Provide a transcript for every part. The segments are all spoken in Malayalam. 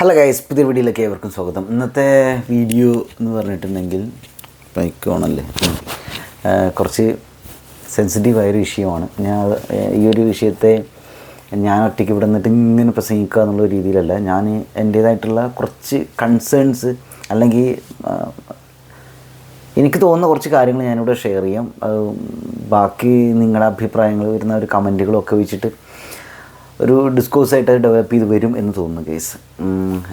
ഹലോ ഗൈസ് പുതിയ വീഡിയോയിലേക്ക് ഏവർക്കും സ്വാഗതം. ഇന്നത്തെ വീഡിയോ എന്ന് പറഞ്ഞിട്ടുണ്ടെങ്കിൽ ബൈക്ക് ഓണല്ലേ കുറച്ച് ആ, കുറച്ച് സെൻസിറ്റീവായൊരു വിഷയമാണ്. ഞാൻ ഈ ഒരു വിഷയത്തെ ഞാൻ ഒറ്റയ്ക്ക് ഇവിടെ നിന്നിട്ട് ഇങ്ങനെ പ്രസംഗിക്കുക എന്നുള്ള രീതിയിലല്ല. ഞാൻ എന്റേതായിട്ടുള്ള കുറച്ച് കൺസേൺസ് അല്ലെങ്കിൽ എനിക്ക് തോന്നുന്ന കുറച്ച് കാര്യങ്ങൾ ഞാനിവിടെ ഷെയർ ചെയ്യാം. ബാക്കി നിങ്ങളുടെ അഭിപ്രായങ്ങൾ വരുന്ന ഒരു കമന്റുകളൊക്കെ വെച്ചിട്ട് ഒരു ഡിസ്കോഴ്സായിട്ട് ഡെവലപ്പ് ചെയ്ത് വരും എന്ന് തോന്നുന്നു ഗൈസ്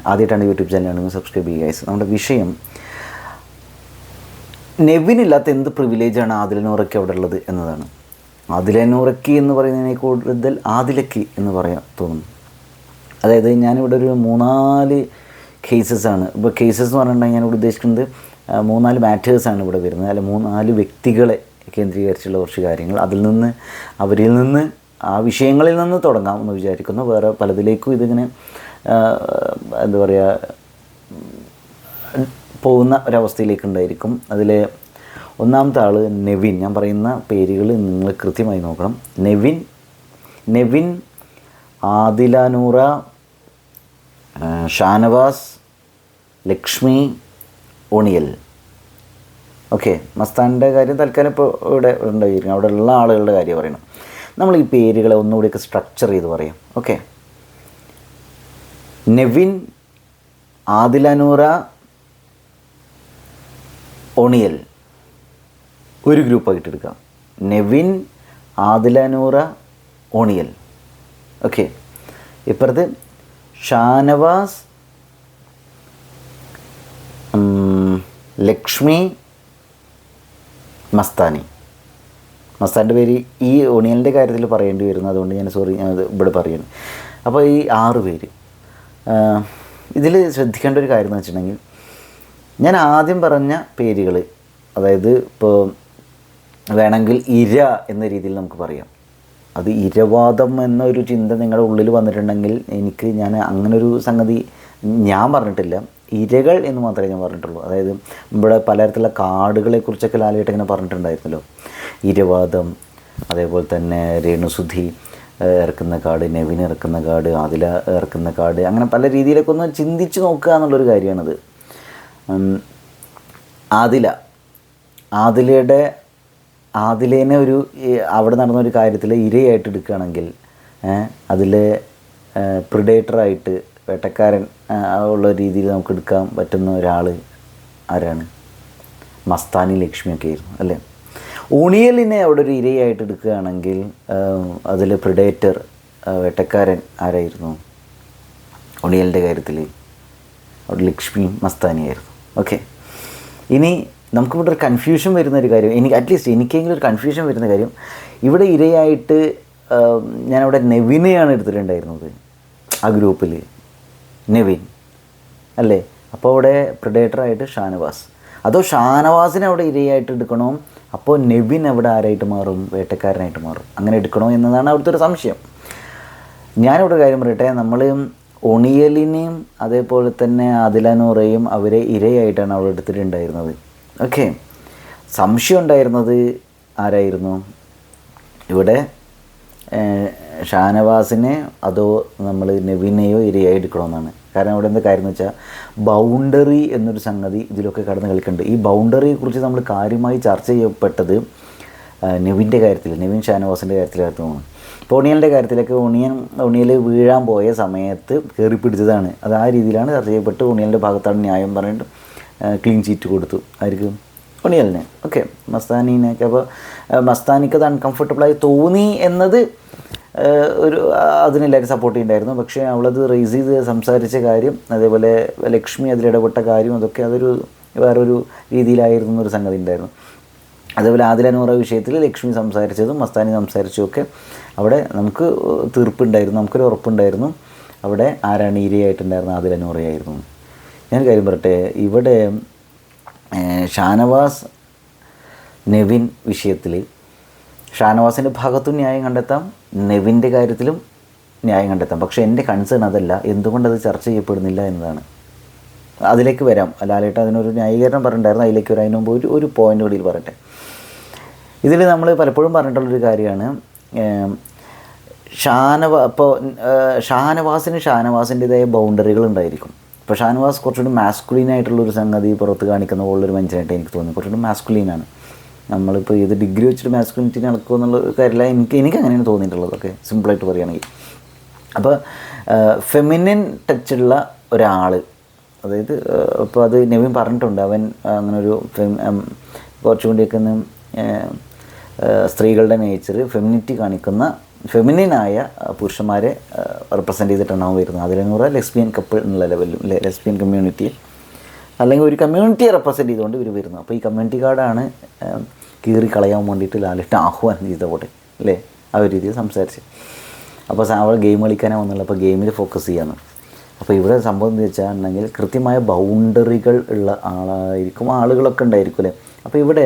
ആദ്യമായിട്ടാണ് യൂട്യൂബ് ചാനലാണെങ്കിൽ സബ്സ്ക്രൈബ് ചെയ്യുക ഗൈസ് നമ്മുടെ വിഷയം നെവിനില്ലാത്ത എന്ത് പ്രിവിലേജാണ് ആദിലനൂറയ്ക്ക് അവിടെ ഉള്ളത് എന്നതാണ്. ആദിലനൂറയ്ക്ക് എന്ന് പറയുന്നതിനെ കൂടുതൽ ആദിലയ്ക്ക് എന്ന് പറയാൻ തോന്നുന്നു. അതായത് ഞാനിവിടെ ഒരു മൂന്നാൽ കേസസ് ആണ്. ഇപ്പോൾ കേസസ് എന്ന് പറഞ്ഞിട്ടുണ്ടെങ്കിൽ ഞാനിവിടെ ഉദ്ദേശിക്കുന്നത് മൂന്നാൽ മാറ്റേഴ്സാണ് ഇവിടെ വരുന്നത്. അല്ല മൂന്നാൽ വ്യക്തികളെ കേന്ദ്രീകരിച്ചുള്ള കുറച്ച് കാര്യങ്ങൾ. അതിൽ നിന്ന് അവരിൽ നിന്ന് ആ വിഷയങ്ങളിൽ നിന്ന് തുടങ്ങാം എന്ന് വിചാരിക്കുന്നു. വേറെ പലതിലേക്കും ഇതിങ്ങനെ എന്താ പറയുക പോകുന്ന ഒരവസ്ഥയിലേക്ക് ഉണ്ടായിരിക്കും. അതിൽ ഒന്നാമത്തെ ആൾ നെവിൻ. ഞാൻ പറയുന്ന പേരുകൾ നിങ്ങൾ കൃത്യമായി നോക്കണം. നെവിൻ നെവിൻ ആദിലാനൂറ ഷാനവാസ് ലക്ഷ്മി ഒണിയൽ. ഓക്കെ മസ്താന്റെ കാര്യം തൽക്കാലം ഇപ്പോൾ ഇവിടെ ഉണ്ടായിരിക്കും അവിടെ ഉള്ള ആളുകളുടെ കാര്യം പറയണം. നമ്മൾ ഈ പേരുകളെ ഒന്നുകൂടിയൊക്കെ സ്ട്രക്ചർ ചെയ്ത് പറയാം. ഓക്കെ നെവിൻ ആദിലനൂറ ഒണിയൽ. ഒരു ഗ്രൂപ്പായിട്ട് എടുക്കാം. നെവിൻ ആദിലനൂറ ഒണിയൽ. ഓക്കെ ഇപ്പുറത്ത് ഷാനവാസ് ലക്ഷ്മി മസ്താനി. മസ്താന്റെ പേര് ഈ ഒണിയലിന്റെ കാര്യത്തിൽ പറയേണ്ടി വരുന്നു. അതുകൊണ്ട് ഞാൻ സോറി ഞാൻ ഇവിടെ പറയുന്നു അപ്പോൾ ഈ ആറ് പേര്. ഇതിൽ ശ്രദ്ധിക്കേണ്ട ഒരു കാര്യം എന്ന് വെച്ചിട്ടുണ്ടെങ്കിൽ ഞാൻ ആദ്യം പറഞ്ഞ പേരുകൾ അതായത് ഇപ്പോൾ വേണമെങ്കിൽ ഇര എന്ന രീതിയിൽ നമുക്ക് പറയാം. അത് ഇരവാദം എന്നൊരു ചിന്ത നിങ്ങളുടെ ഉള്ളിൽ വന്നിട്ടുണ്ടെങ്കിൽ എനിക്ക് ഞാൻ അങ്ങനൊരു സംഗതി ഞാൻ പറഞ്ഞിട്ടില്ല. ഇരകൾ എന്ന് മാത്രമേ ഞാൻ പറഞ്ഞിട്ടുള്ളൂ. അതായത് ഇവിടെ പലതരത്തിലുള്ള കാടുകളെ കുറിച്ചൊക്കെ ലാലേട്ട് ഇങ്ങനെ പറഞ്ഞിട്ടുണ്ടായിരുന്നല്ലോ. ഇരവാദം അതേപോലെ തന്നെ രേണുസുധി ഇറക്കുന്ന കാട് നെവിൻ ഇറക്കുന്ന കാട് ആദില ഇറക്കുന്ന കാട് അങ്ങനെ പല രീതിയിലൊക്കെ ഒന്ന് ചിന്തിച്ച് നോക്കുക എന്നുള്ളൊരു കാര്യമാണത്. ആദില. ആദിലയുടെ ആദിലേനെ ഒരു അവിടെ നടന്ന ഒരു കാര്യത്തിൽ ഇരയായിട്ട് എടുക്കുകയാണെങ്കിൽ അതിൽ പ്രിഡേറ്ററായിട്ട് വേട്ടക്കാരൻ ഉള്ള രീതിയിൽ നമുക്ക് എടുക്കാൻ പറ്റുന്ന ഒരാൾ ആരാണ്? മസ്താനി ലക്ഷ്മിയൊക്കെ ആയിരുന്നു അല്ലേ? ഉണിയലിനെ അവിടെ ഒരു ഇരയായിട്ട് എടുക്കുകയാണെങ്കിൽ അതിൽ പ്രിഡേറ്റർ വേട്ടക്കാരൻ ആരായിരുന്നു? ഉണിയലിന്റെ കാര്യത്തിൽ അവിടെ ലക്ഷ്മി മസ്താനിയായിരുന്നു ഓക്കെ ഇനി നമുക്കിവിടെ ഒരു കൺഫ്യൂഷൻ വരുന്ന ഒരു കാര്യം. എനിക്ക് അറ്റ്ലീസ്റ്റ് എനിക്കെങ്കിലും ഒരു കൺഫ്യൂഷൻ വരുന്ന കാര്യം. ഇവിടെ ഇരയായിട്ട് ഞാനവിടെ നെവിനെയാണ് എടുത്തിട്ടുണ്ടായിരുന്നത്. ആ ഗ്രൂപ്പിൽ നെവിൻ. അല്ലേ? അപ്പോൾ അവിടെ പ്രിഡേറ്ററായിട്ട് ഷാനവാസ്. അതോ ഷാനവാസിനെ അവിടെ ഇരയായിട്ട് എടുക്കണോ? അപ്പോൾ നെവിൻ അവിടെ ആരായിട്ട് മാറും? വേട്ടക്കാരനായിട്ട് മാറും. അങ്ങനെ എടുക്കണോ എന്നതാണ് അവിടുത്തെ ഒരു സംശയം. ഞാനിവിടെ കാര്യം പറയട്ടെ. നമ്മൾ ഒണിയലിനെയും അതേപോലെ തന്നെ അതിലനൂറയും അവരെ ഇരയായിട്ടാണ് അവിടെ എടുത്തിട്ടുണ്ടായിരുന്നത്. ഓക്കെ. സംശയം ഉണ്ടായിരുന്നത് ആരായിരുന്നു? ഇവിടെ ഷാനവാസിനെ അതോ നമ്മൾ നെവിനെയോ ഇരയായി എടുക്കണമെന്നാണ് കാരണം അവിടെ എന്ത് കാര്യം എന്ന് വെച്ചാൽ ബൗണ്ടറി എന്നൊരു സംഗതി ഇതിലൊക്കെ കടന്ന് കളിക്കുന്നുണ്ട് ഈ ബൗണ്ടറിയെക്കുറിച്ച് നമ്മൾ കാര്യമായി ചർച്ച ചെയ്യപ്പെട്ടത് നെവിന്റെ കാര്യത്തിൽ നെവിൻ ഷാനവാസിന്റെ കാര്യത്തിലായിരുന്നു തോന്നുന്നു. ഇപ്പോൾ ഒണിയലിന്റെ കാര്യത്തിലൊക്കെ ഒണിയൻ ഒണിയൽ വീഴാൻ പോയ സമയത്ത് കയറി പിടിച്ചതാണ്. അത് ആ രീതിയിലാണ് ചർച്ച ചെയ്യപ്പെട്ട് ഒണിയലിന്റെ ഭാഗത്താണ് ന്യായം പറഞ്ഞിട്ട് ക്ലീൻ ചീറ്റ് കൊടുത്തു. ആയിരിക്കും? ഒണിയലിന്. ഓക്കെ. മസ്താനിനൊക്കെ അപ്പോൾ മസ്താനിക്ക് അത് അൺകംഫർട്ടബിളായി തോന്നി എന്നത് ഒരു അതിനെല്ലാവരും സപ്പോർട്ട് ചെയ്യുന്നുണ്ടായിരുന്നു പക്ഷേ അവളത് റേസ് ചെയ്ത് സംസാരിച്ച കാര്യം അതേപോലെ ലക്ഷ്മി അതിലിടപെട്ട കാര്യം അതൊക്കെ അതൊരു വേറൊരു രീതിയിലായിരുന്നു എന്നൊരു സംഗതി ഉണ്ടായിരുന്നു. അതേപോലെ ആദിലനൂറ വിഷയത്തിൽ ലക്ഷ്മി സംസാരിച്ചതും മസ്താനി സംസാരിച്ചതും ഒക്കെ അവിടെ നമുക്ക് തീർപ്പുണ്ടായിരുന്നു നമുക്കൊരു ഉറപ്പുണ്ടായിരുന്നു. അവിടെ ആരാണ് ഇരയായിട്ടുണ്ടായിരുന്നത് ആദിലനൂറയായിരുന്നു ഞാൻ കാര്യം പറട്ടെ ഇവിടെ ഷാനവാസ് നെവിൻ വിഷയത്തിൽ ഷാനവാസിന്റെ ഭാഗത്തും ന്യായം കണ്ടെത്താം നെവിന്റെ കാര്യത്തിലും ന്യായം കണ്ടെത്താം. പക്ഷേ എന്റെ കൺസേൺ അതല്ല. എന്തുകൊണ്ടത് ചർച്ച ചെയ്യപ്പെടുന്നില്ല എന്നതാണ്. അതിലേക്ക് വരാം. ലാലേട്ട അതിനൊരു ന്യായീകരണം പറഞ്ഞിട്ടുണ്ടായിരുന്നു. അതിലേക്ക് വരാം അതിന് മുമ്പ് ഒരു ഒരു പോയിന്റ് കൂടി പറയട്ടെ. ഇതിൽ നമ്മൾ പലപ്പോഴും പറഞ്ഞിട്ടുള്ളൊരു കാര്യമാണ്. ഷാനവ ഇപ്പോൾ ഷാനവാസിന് ഷാനവാസിന്റെതായ ബൗണ്ടറികൾ ഉണ്ടായിരിക്കും. ഇപ്പോൾ ഷാനവാസ് കുറച്ചുകൂടി മാസ്കുലീൻ ആയിട്ടുള്ള ഒരു സംഗതി പുറത്ത് കാണിക്കുന്ന പോലുള്ളൊരു മനുഷ്യനായിട്ട് എനിക്ക് തോന്നി. കുറച്ചുകൂടി മാസ്കുലീനാണ് നമ്മളിപ്പോൾ ഇത് ഡിഗ്രി വെച്ചിട്ട് മാസ്കുലിനിറ്റി നടക്കുമോ എന്നുള്ള കാര്യമില്ല. എനിക്ക് എനിക്ക് അങ്ങനെയാണ് തോന്നിയിട്ടുള്ളതൊക്കെ സിമ്പിളായിട്ട് പറയുകയാണെങ്കിൽ. അപ്പോൾ ഫെമിനിൻ ടച്ചുള്ള ഒരാൾ അതായത് ഇപ്പോൾ അത് നെവിൻ പറഞ്ഞിട്ടുണ്ട്. അവൻ അങ്ങനെ ഒരു കുറച്ചുകൂടിയൊക്കെ സ്ത്രീകളുടെ നേച്ചർ ഫെമിനിറ്റി കാണിക്കുന്ന ഫെമിനിനായ പുരുഷന്മാരെ റെപ്രസെന്റ് ചെയ്തിട്ടാണ് അവൻ വരുന്നത്. അതിലെന്ന് പറയുക ലെസ്ബിയൻ കപ്പിൾ എന്നുള്ള ലെവലിൽ ലെസ്ബിയൻ കമ്മ്യൂണിറ്റിയിൽ അല്ലെങ്കിൽ ഒരു കമ്മ്യൂണിറ്റിയെ റെപ്രസെന്റ് ചെയ്തുകൊണ്ട് ഇവർ വരുന്നു അപ്പോൾ ഈ കമ്മ്യൂണിറ്റി കാർഡാണ് കീറി കളയാൻ വേണ്ടിയിട്ട് ലാലിട്ട് ആഹ്വാനം ചെയ്ത പോലെ അല്ലേ? ആ ഒരു രീതിയിൽ സംസാരിച്ച് അപ്പോൾ അവൾ ഗെയിം കളിക്കാനാണ് വന്നുള്ളത് അപ്പോൾ ഗെയിമിൽ ഫോക്കസ് ചെയ്യാന്ന് അപ്പോൾ ഇവിടെ സംഭവം എന്ന് വെച്ചാൽ കൃത്യമായ ബൗണ്ടറികൾ ഉള്ള ആളായിരിക്കും ആളുകളൊക്കെ ഉണ്ടായിരിക്കും അല്ലേ? അപ്പോൾ ഇവിടെ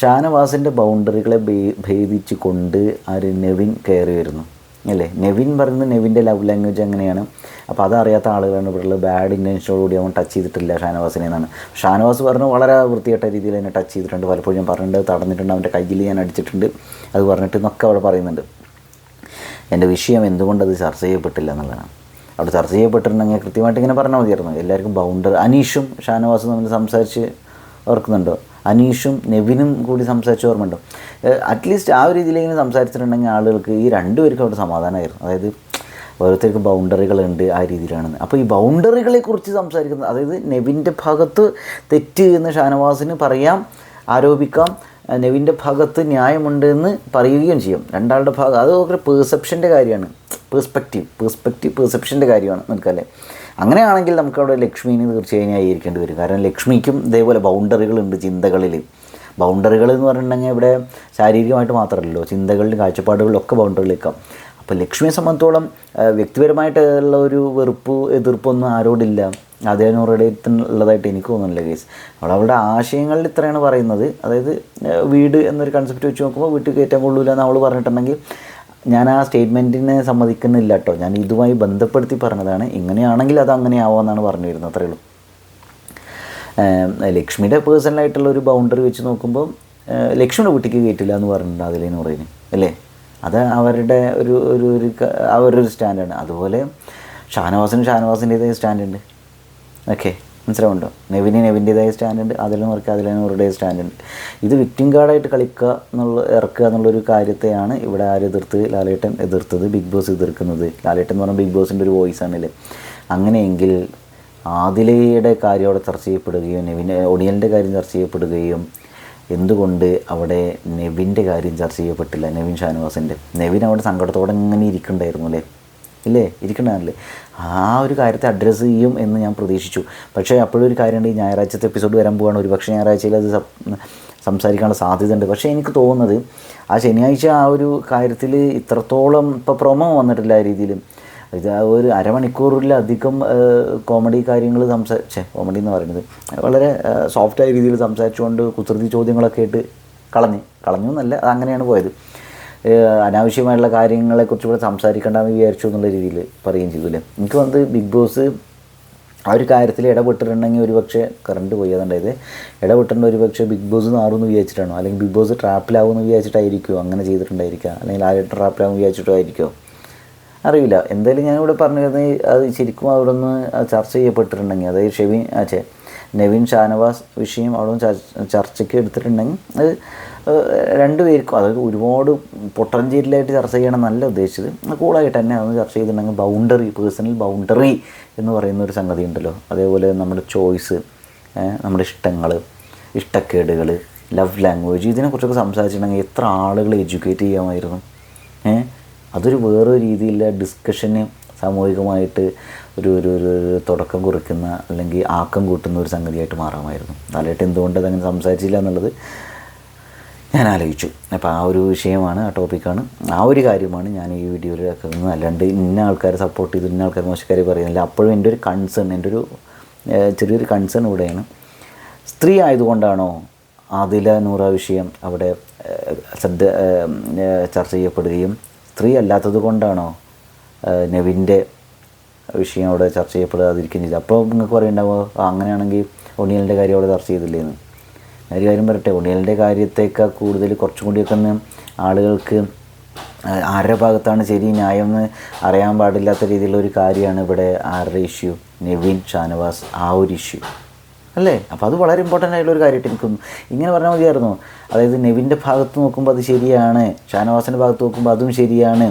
ഷാനവാസിന്റെ ബൗണ്ടറികളെ ഭേദിച്ച് കൊണ്ട് ആര് നെവിൻ കയറി വരുന്നു. അല്ലേ? നെവിൻ പറയുന്നത് നെവിന്റെ ലവ് ലാംഗ്വേജ് അങ്ങനെയാണ് അപ്പോൾ അതറിയാത്ത ആളുകളാണ് ഇവിടെയുള്ള ബാഡ് ഇന്റൻഷനോടുകൂടി അവൻ ടച്ച് ചെയ്തിട്ടില്ല ഷാനവാസിനെ എന്നാണ്. ഷാനവാസ് പറഞ്ഞു വളരെ വൃത്തിയായിട്ട രീതിയിൽ എന്നെ ടച്ച് ചെയ്തിട്ടുണ്ട്. പലപ്പോഴും ഞാൻ പറഞ്ഞിട്ടുണ്ട് തടഞ്ഞിട്ടുണ്ട് അവന്റെ കയ്യിൽ ഞാൻ അടിച്ചിട്ടുണ്ട്. അത് പറഞ്ഞിട്ട് എന്നൊക്കെ അവിടെ പറയുന്നുണ്ട്. എന്റെ വിഷയം എന്തുകൊണ്ടത് ചർച്ച ചെയ്യപ്പെട്ടില്ല എന്നുള്ളതാണ്. അവിടെ ചർച്ച ചെയ്യപ്പെട്ടിട്ടുണ്ടെങ്കിൽ കൃത്യമായിട്ട് ഇങ്ങനെ പറഞ്ഞാൽ മതിയായിരുന്നു. എല്ലാവർക്കും ബൗണ്ടറി അനീഷും ഷാനവാസും തമ്മിൽ സംസാരിച്ച് ഓർക്കുന്നുണ്ടോ? അനീഷും നെവിനും കൂടി സംസാരിച്ച ഓർമ്മയുണ്ടോ? അറ്റ്ലീസ്റ്റ് ആ ഒരു രീതിയിലെങ്കിലും സംസാരിച്ചിട്ടുണ്ടെങ്കിൽ ആളുകൾക്ക് ഈ രണ്ടുപേർക്കും അവിടെ സമാധാനമായിരുന്നു. അതായത് ഓരോരുത്തർക്ക് ബൗണ്ടറികളുണ്ട് ആ രീതിയിലാണെന്ന്. അപ്പോൾ ഈ ബൗണ്ടറികളെക്കുറിച്ച് സംസാരിക്കുന്നത് അതായത് നെവിന്റെ ഭാഗത്ത് തെറ്റ് എന്ന് ഷാനവാസിന് പറയാം ആരോപിക്കാം നെവിന്റെ ഭാഗത്ത് ന്യായമുണ്ട് എന്ന് പറയുകയും ചെയ്യും. രണ്ടാളുടെ ഭാഗം അത് ഒരു പേഴ്സെപ്ഷന്റെ കാര്യമാണ്. പേഴ്സ്പെക്റ്റീവ് പേഴ്സ്പെക്റ്റീവ് പേഴ്സെപ്ഷന്റെ കാര്യമാണ് നിനക്കല്ലേ അങ്ങനെയാണെങ്കിൽ നമുക്കവിടെ ലക്ഷ്മീന് തീർച്ചയായും ന്യായീകരിക്കേണ്ടി വരും. കാരണം ലക്ഷ്മിക്കും ഇതേപോലെ ബൗണ്ടറികളുണ്ട് ചിന്തകളിൽ ബൗണ്ടറികൾ എന്ന് പറഞ്ഞിട്ടുണ്ടെങ്കിൽ ഇവിടെ ശാരീരികമായിട്ട് മാത്രമല്ലല്ലോ ചിന്തകളിലും കാഴ്ചപ്പാടുകളിലും ഒക്കെ വെക്കാം അപ്പോൾ ലക്ഷ്മിയെ സംബന്ധിച്ചോളം വ്യക്തിപരമായിട്ടുള്ള ഒരു വെറുപ്പ് എതിർപ്പൊന്നും ആരോടില്ല. അതേനോടെ ഉള്ളതായിട്ട് എനിക്ക് തോന്നുന്നില്ല കേസ് അവൾ അവളുടെ ആശയങ്ങളിൽ ഇത്രയാണ് പറയുന്നത്. അതായത് വീട് എന്നൊരു കൺസെപ്റ്റ് വെച്ച് നോക്കുമ്പോൾ വീട്ടിൽ കയറ്റാൻ കൊള്ളൂല എന്ന് അവൾ പറഞ്ഞിട്ടുണ്ടെങ്കിൽ ഞാൻ ആ സ്റ്റേറ്റ്മെന്റിനെ സമ്മതിക്കുന്നില്ല കേട്ടോ ഞാൻ ഇതുമായി ബന്ധപ്പെടുത്തി പറഞ്ഞതാണ്. ഇങ്ങനെയാണെങ്കിൽ അത് അങ്ങനെ ആവാമെന്നാണ് പറഞ്ഞു വരുന്നത് അത്രയേ ഉള്ളൂ ലക്ഷ്മിയുടെ പേഴ്സണലായിട്ടുള്ള ഒരു ബൗണ്ടറി വെച്ച് നോക്കുമ്പോൾ ലക്ഷ്മിയുടെ വീട്ടിലേക്ക് കയറ്റില്ല എന്ന് പറഞ്ഞിട്ടുണ്ട് അതിലേന്ന് പറയുന്നത് അല്ലേ? അത് അവരുടെ ഒരു ഒരു ഒരു അവരൊരു സ്റ്റാൻഡാണ്. അതുപോലെ ഷാനവാസിന് ഷാനവാസിന്റെതായ സ്റ്റാൻഡുണ്ട്. ഓക്കെ മനസ്സിലാവുണ്ടോ നെവിന് നെവിന്റെതായ സ്റ്റാൻഡുണ്ട് അതിലും അവർക്ക് അതിലവരുടേതായ സ്റ്റാൻഡുണ്ട്. ഇത് വിക്ടിം കാർഡായിട്ട് കളിക്കുക എന്നുള്ള ഇറക്കുക എന്നുള്ളൊരു കാര്യത്തെയാണ് ഇവിടെ ആര് എതിർത്ത്? ലാലേട്ടൻ എതിർത്തത് ബിഗ് ബോസ് എതിർക്കുന്നത്. ലാലേട്ടൻ എന്ന് പറഞ്ഞാൽ ബിഗ് ബോസിന്റെ ഒരു വോയിസ് ആണല്ലേ. അങ്ങനെയെങ്കിൽ ആദിലയുടെ കാര്യം അവിടെ ചർച്ച ചെയ്യപ്പെടുകയും നെവിൻ ഒടിയലിന്റെ കാര്യം ചർച്ച ചെയ്യപ്പെടുകയും എന്തുകൊണ്ട് അവിടെ നെവിന്റെ കാര്യം ചർച്ച ചെയ്യപ്പെട്ടില്ല? നെവിൻ ഷാനുവാസിന്റെ. നെവിൻ അവിടെ സങ്കടത്തോടെ ഇങ്ങനെ ഇരിക്കണ്ടായിരുന്നു അല്ലേ? ഇല്ലേ? ഇരിക്കണ്ടല്ലേ ആ ഒരു കാര്യത്തെ അഡ്രസ്സ് ചെയ്യും എന്ന് ഞാൻ പ്രതീക്ഷിച്ചു. പക്ഷേ അപ്പോഴൊരു കാര്യമുണ്ട്. ഈ ഞായറാഴ്ചത്തെ എപ്പിസോഡ് വരാൻ പോവാണ്. ഒരു പക്ഷേ ഞായറാഴ്ചയിൽ അത് സംസാരിക്കാനുള്ള സാധ്യതയുണ്ട്. പക്ഷേ എനിക്ക് തോന്നുന്നത് ആ ശനിയാഴ്ച ആ ഒരു കാര്യത്തിൽ ഇത്രത്തോളം ഇപ്പോൾ പ്രൊമോ വന്നിട്ടില്ല ആ രീതിയിൽ. ഇത് ഒരു അരമണിക്കൂറിലധികം കോമഡി കാര്യങ്ങൾ സംസാരിച്ച കോമഡി എന്ന് പറയുന്നത് വളരെ സോഫ്റ്റായ രീതിയിൽ സംസാരിച്ചുകൊണ്ട് കുസൃതി ചോദ്യങ്ങളൊക്കെ ആയിട്ട് കളഞ്ഞ് കളഞ്ഞു എന്നല്ല അങ്ങനെയാണ് പോയത്. അനാവശ്യമായിട്ടുള്ള കാര്യങ്ങളെക്കുറിച്ച് ഇവിടെ സംസാരിക്കേണ്ടെന്ന് വിചാരിച്ചു എന്നുള്ള രീതിയിൽ പറയുകയും ചെയ്തു അല്ലേ? എനിക്ക് വന്നത് ബിഗ് ബോസ് ആ ഒരു കാര്യത്തിൽ ഇടപെട്ടിട്ടുണ്ടെങ്കിൽ ഒരു പക്ഷേ കറണ്ട് പോയി അതുണ്ടായത് ഇടപെട്ടിട്ടുണ്ട് ഒരു പക്ഷേ ബിഗ് ബോസ് മാറുമെന്ന് വിചാരിച്ചിട്ടാണോ? അല്ലെങ്കിൽ ബിഗ് ബോസ് ട്രാപ്പിലാവുമെന്ന് വിചാരിച്ചിട്ടായിരിക്കുമോ അങ്ങനെ ചെയ്തിട്ടുണ്ടായിരിക്കുക അല്ലെങ്കിൽ ആരും ട്രാപ്പിലാവും വിചാരിച്ചിട്ടായിരിക്കുമോ അറിയില്ല. എന്തായാലും ഞാനിവിടെ പറഞ്ഞിരുന്നത് അത് ശരിക്കും അവിടെ നിന്ന് ചർച്ച ചെയ്യപ്പെട്ടിട്ടുണ്ടെങ്കിൽ അതായത് ഷെവിൻ അച്ഛേ നവീൻ ഷാനവാസ് വിഷയം അവിടെ നിന്ന് ചർച്ചയ്ക്ക് എടുത്തിട്ടുണ്ടെങ്കിൽ അത് രണ്ടുപേർക്കും അതായത് ഒരുപാട് പൊട്ടഞ്ചേരിയിലായിട്ട് ചർച്ച ചെയ്യണം എന്നല്ല ഉദ്ദേശിച്ചത്. കൂളായിട്ട് തന്നെ അതൊന്ന് ചർച്ച ചെയ്തിട്ടുണ്ടെങ്കിൽ ബൗണ്ടറി പേഴ്സണൽ ബൗണ്ടറി എന്ന് പറയുന്ന ഒരു സംഗതി ഉണ്ടല്ലോ. അതേപോലെ നമ്മുടെ ചോയ്സ് നമ്മുടെ ഇഷ്ടങ്ങൾ ഇഷ്ടക്കേടുകൾ ലവ് ലാംഗ്വേജ് ഇതിനെക്കുറിച്ചൊക്കെ സംസാരിച്ചിട്ടുണ്ടെങ്കിൽ എത്ര ആളുകളെ എഡ്യൂക്കേറ്റ് ചെയ്യാമായിരുന്നു. ഏഹ് അതൊരു വേറൊരു രീതിയിലുള്ള ഡിസ്കഷന് സാമൂഹികമായിട്ട് ഒരു ഒരു ഒരു തുടക്കം കുറിക്കുന്ന അല്ലെങ്കിൽ ആക്കം കൂട്ടുന്ന ഒരു സംഗതിയായിട്ട് മാറാമായിരുന്നു. നാലായിട്ട് എന്തുകൊണ്ട് അതങ്ങനെ സംസാരിച്ചില്ല എന്നുള്ളത് ഞാൻ ആലോചിച്ചു. അപ്പോൾ ആ ഒരു വിഷയമാണ് ആ ടോപ്പിക്കാണ് ആ ഒരു കാര്യമാണ് ഞാൻ ഈ വീഡിയോയിൽ ആക്കുന്നത് അല്ലാണ്ട് ഇന്ന ആൾക്കാരെ സപ്പോർട്ട് ചെയ്ത് ഇന്ന ആൾക്കാർ മോശക്കാരെ പറയുന്നില്ല. അപ്പോഴും എന്റെ ഒരു കൺസേൺ എന്റെ ഒരു ചെറിയൊരു കൺസേൺ ഇവിടെയാണ്. സ്ത്രീ ആയതുകൊണ്ടാണോ ആദില നൂറ വിഷയം അവിടെ ശ്രദ്ധ ചർച്ച ചെയ്യപ്പെടുകയും സ്ത്രീ അല്ലാത്തത് കൊണ്ടാണോ നെവിന്റെ വിഷയം അവിടെ ചർച്ച ചെയ്യപ്പെടാതിരിക്കുകയും ചെയ്തത്? അപ്പോൾ നിങ്ങൾക്ക് പറയുന്നുണ്ടാവുമോ അങ്ങനെയാണെങ്കിൽ ഒണിയലിന്റെ കാര്യം അവിടെ ചർച്ച ചെയ്തില്ലേ എന്ന് ഒരു കാര്യം പറയട്ടെ ഒണിയലിന്റെ കാര്യത്തേക്കാൾ കൂടുതൽ കുറച്ചും കൂടിയൊക്കെ ഒന്ന് ആളുകൾക്ക് ആരുടെ ഭാഗത്താണ് ശരി ന്യായം എന്ന് അറിയാൻ പാടില്ലാത്ത രീതിയിലുള്ള ഒരു കാര്യമാണ് ഇവിടെ ആരുടെ ഇഷ്യൂ നെവിൻ ഷാനവാസ് ആ ഒരു ഇഷ്യൂ അല്ലേ? അപ്പോൾ അത് വളരെ ഇമ്പോർട്ടന്റ് ആയിട്ടുള്ള ഒരു കാര്യമായിട്ട് എനിക്ക് ഇങ്ങനെ പറഞ്ഞാൽ മതിയായിരുന്നു. അതായത് നെവിന്റെ ഭാഗത്ത് നോക്കുമ്പോൾ അത് ശരിയാണ് ഷാനവാസിന്റെ ഭാഗത്ത് നോക്കുമ്പോൾ അതും ശരിയാണ്.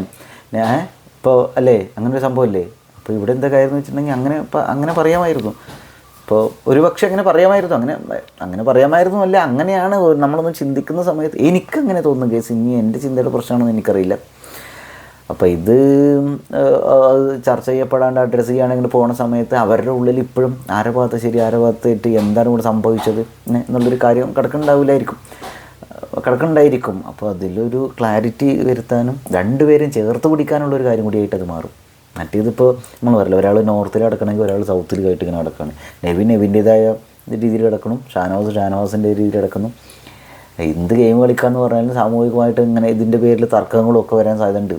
ഞാൻ ഇപ്പോൾ അല്ലേ? അങ്ങനെ ഒരു സംഭവമല്ലേ? അപ്പോൾ ഇവിടെ എന്താ കാര്യം എന്ന് വെച്ചിട്ടുണ്ടെങ്കിൽ അങ്ങനെ അങ്ങനെ പറയാമായിരുന്നു. ഇപ്പോൾ ഒരുപക്ഷെ അങ്ങനെ പറയാമായിരുന്നു. അങ്ങനെ അങ്ങനെ പറയാമായിരുന്നു അല്ല അങ്ങനെയാണ് നമ്മളൊന്ന് ചിന്തിക്കുന്ന സമയത്ത് എനിക്കങ്ങനെ തോന്നുന്നു കേസ് ഇനി എന്റെ ചിന്തയുടെ പ്രശ്നമാണെന്ന് എനിക്കറിയില്ല. അപ്പോൾ ഇത് ചർച്ച ചെയ്യപ്പെടാണ്ട് അഡ്രസ്സ് ചെയ്യുകയാണെങ്കിൽ പോണ സമയത്ത് അവരുടെ ഉള്ളിൽ ഇപ്പോഴും ആരെ ഭാഗത്ത് ശരി ആരെ ഭാഗത്ത് തെറ്റ് എന്താണ് ഇവിടെ സംഭവിച്ചത് എന്ന് എന്നുള്ളൊരു കാര്യം കിടക്കുന്നുണ്ടാവില്ലായിരിക്കും കിടക്കുന്നുണ്ടായിരിക്കും അപ്പോൾ അതിലൊരു ക്ലാരിറ്റി വരുത്താനും രണ്ടുപേരും ചേർത്ത് പിടിക്കാനുള്ള ഒരു കാര്യം കൂടിയായിട്ട് അത് മാറും. മറ്റേതിപ്പോൾ നമ്മൾ പറയില്ല ഒരാൾ നോർത്തിൽ കിടക്കണമെങ്കിൽ ഒരാൾ സൗത്തിൽ ആയിട്ട് ഇങ്ങനെ കിടക്കുകയാണ് നെവിൻ നെവിന്റേതായ രീതിയിൽ കിടക്കണം ഷാനവാസ് ഷാനവാസിന്റെ രീതിയിൽ കിടക്കുന്നു. എന്ത് ഗെയിം കളിക്കാന്ന് പറഞ്ഞാലും സാമൂഹികമായിട്ട് ഇങ്ങനെ ഇതിന്റെ പേരിൽ തർക്കങ്ങളൊക്കെ വരാൻ സാധ്യതയുണ്ട്.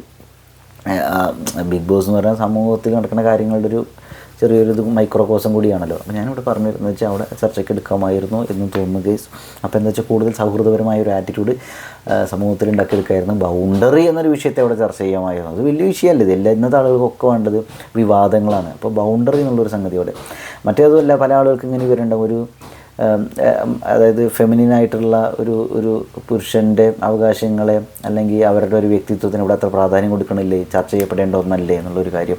ബിഗ് ബോസ് എന്ന് പറയുന്ന സമൂഹത്തിൽ നടക്കുന്ന കാര്യങ്ങളുടെ ഒരു ചെറിയൊരു ഇത് മൈക്രോകോസം കൂടിയാണല്ലോ. അപ്പോൾ ഞാനിവിടെ പറഞ്ഞിരുന്നു വെച്ചാൽ അവിടെ ചർച്ചയ്ക്ക് എടുക്കാമായിരുന്നു എന്ന് തോന്നുന്നു കേസ് അപ്പോൾ എന്താ വെച്ചാൽ കൂടുതൽ സൗഹൃദപരമായ ഒരു ആറ്റിറ്റ്യൂഡ് സമൂഹത്തിൽ ഉണ്ടാക്കിയെടുക്കായിരുന്നു. ബൗണ്ടറി എന്നൊരു വിഷയത്തെ അവിടെ ചർച്ച ചെയ്യാമായിരുന്നു. അത് വലിയ വിഷയമല്ല ഇത് എല്ലാ ഇന്നത്തെ ആളുകൾക്കൊക്കെ വേണ്ടത് വിവാദങ്ങളാണ്. അപ്പോൾ ബൗണ്ടറി എന്നുള്ളൊരു സംഗതി അവിടെ. മറ്റേതുമല്ല പല ആളുകൾക്ക് ഇങ്ങനെ ഇവരുണ്ടാവും. ഒരു അതായത് ഫെമിനിനായിട്ടുള്ള ഒരു ഒരു പുരുഷന്റെ അവകാശങ്ങളെ അല്ലെങ്കിൽ അവരുടെ ഒരു വ്യക്തിത്വത്തിന് ഇവിടെ അത്ര പ്രാധാന്യം കൊടുക്കണില്ലേ? ചർച്ച ചെയ്യപ്പെടേണ്ട ഒന്നല്ലേ എന്നുള്ളൊരു കാര്യം.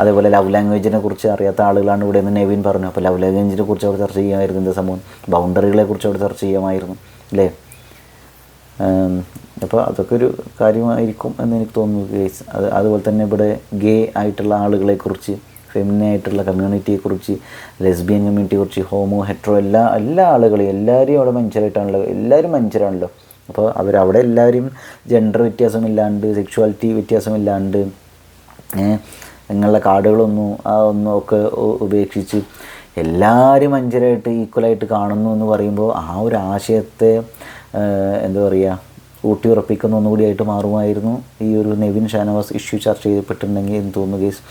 അതേപോലെ ലവ് ലാംഗ്വേജിനെ കുറിച്ച് അറിയാത്ത ആളുകളാണ് ഇവിടെ നിന്ന് നെവിൻ പറഞ്ഞു. അപ്പോൾ ലവ് ലാംഗ്വേജിനെ കുറിച്ച് അവിടെ ചർച്ച ചെയ്യാമായിരുന്നു എന്റെ സംഭവം ബൗണ്ടറികളെ കുറിച്ച് അവിടെ ചർച്ച ചെയ്യാമായിരുന്നു അല്ലേ അപ്പോൾ അതൊക്കെ ഒരു കാര്യമായിരിക്കും എന്ന് എനിക്ക് തോന്നുന്നു ഗേസ്. അത് അതുപോലെ തന്നെ ഇവിടെ ഗേ ആയിട്ടുള്ള ആളുകളെക്കുറിച്ച് ഫെമിനി ആയിട്ടുള്ള കമ്മ്യൂണിറ്റിയെക്കുറിച്ച് ലെസ്ബിയൻ കമ്മ്യൂണിറ്റിയെക്കുറിച്ച് ഹോമോ ഹെട്രോ എല്ലാ എല്ലാ ആളുകളെയും എല്ലാവരെയും അവിടെ മനുഷ്യരായിട്ടാണല്ലോ എല്ലാവരും മനുഷ്യരാണല്ലോ. അപ്പോൾ അവരവിടെ എല്ലാവരും ജെൻഡർ വ്യത്യാസമില്ലാണ്ട് സെക്ഷുവാലിറ്റി വ്യത്യാസമില്ലാണ്ട് നിങ്ങളുടെ കാർഡുകളൊന്നും ആ ഒന്നും ഒക്കെ ഉപേക്ഷിച്ച് എല്ലാവരും മനുഷ്യരായിട്ട് ഈക്വലായിട്ട് കാണുന്നു എന്ന് പറയുമ്പോൾ ആ ഒരു ആശയത്തെ എന്താ പറയുക ഊട്ടിയുറപ്പിക്കുന്ന ഒന്നുകൂടിയായിട്ട് മാറുമായിരുന്നു ഈ ഒരു നെവിൻ ഷാനവാസ് ഇഷ്യൂ ചർച്ച ചെയ്യപ്പെട്ടിട്ടുണ്ടെങ്കിൽ എന്ന് തോന്നുന്നു കേസ്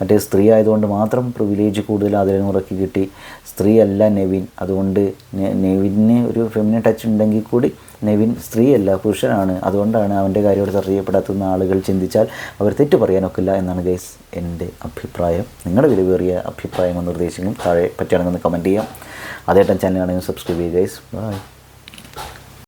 മറ്റേ സ്ത്രീ ആയതുകൊണ്ട് മാത്രം പ്രിവിലേജ് കൂടുതൽ ഉറക്കി കിട്ടി. സ്ത്രീ അല്ല നെവിൻ. അതുകൊണ്ട് നെവിന് ഒരു ഫെമിനിൻ ടച്ച് ഉണ്ടെങ്കിൽ കൂടി നെവിൻ സ്ത്രീയല്ല പുരുഷനാണ്. അതുകൊണ്ടാണ് അവന്റെ കാര്യത്തോട് ചർച്ച ചെയ്യപ്പെടാത്തുന്ന ആളുകൾ ചിന്തിച്ചാൽ അവർ തെറ്റ് പറയാനൊക്കില്ല എന്നാണ് ഗൈസ് എന്റെ അഭിപ്രായം. നിങ്ങളുടെ വിലവേറിയ അഭിപ്രായമോ നിർദ്ദേശങ്ങളും താഴെ പറ്റുകയാണെങ്കിൽ കമന്റ് ചെയ്യാം. അതേട്ടൻ ചാനലാണെങ്കിൽ സബ്സ്ക്രൈബ് ചെയ്യുക ഗൈസ്. ബൈ